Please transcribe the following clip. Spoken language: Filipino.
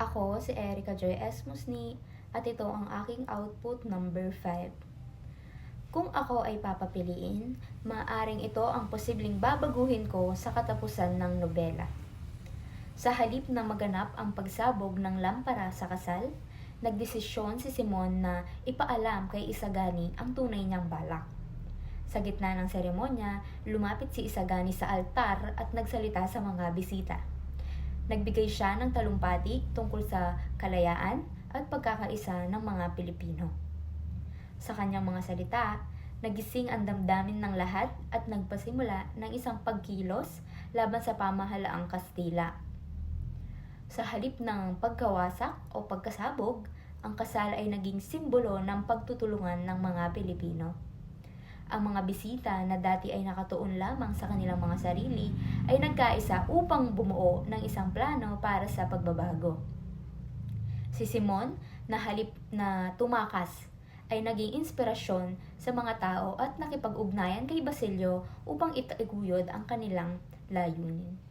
Ako si Erica Joy S. Musni at ito ang aking output number 5. Kung ako ay papapiliin, maaring ito ang posibleng babaguhin ko sa katapusan ng nobela. Sa halip na maganap ang pagsabog ng lampara sa kasal, nagdesisyon si Simon na ipaalam kay Isagani ang tunay niyang balak. Sa gitna ng seremonya, lumapit si Isagani sa altar at nagsalita sa mga bisita. Nagbigay siya ng talumpati tungkol sa kalayaan at pagkakaisa ng mga Pilipino. Sa kanyang mga salita, nagising ang damdamin ng lahat at nagpasimula ng isang pagkilos laban sa pamahalaang Kastila. Sa halip ng pagkawasak o pagkasabog, ang kasal ay naging simbolo ng pagtutulungan ng mga Pilipino. Ang mga bisita na dati ay nakatuon lamang sa kanilang mga sarili ay nagkaisa upang bumuo ng isang plano para sa pagbabago. Si Simon, na halip na tumakas, ay naging inspirasyon sa mga tao at nakipag-ugnayan kay Basilio upang itaiguyod ang kanilang layunin.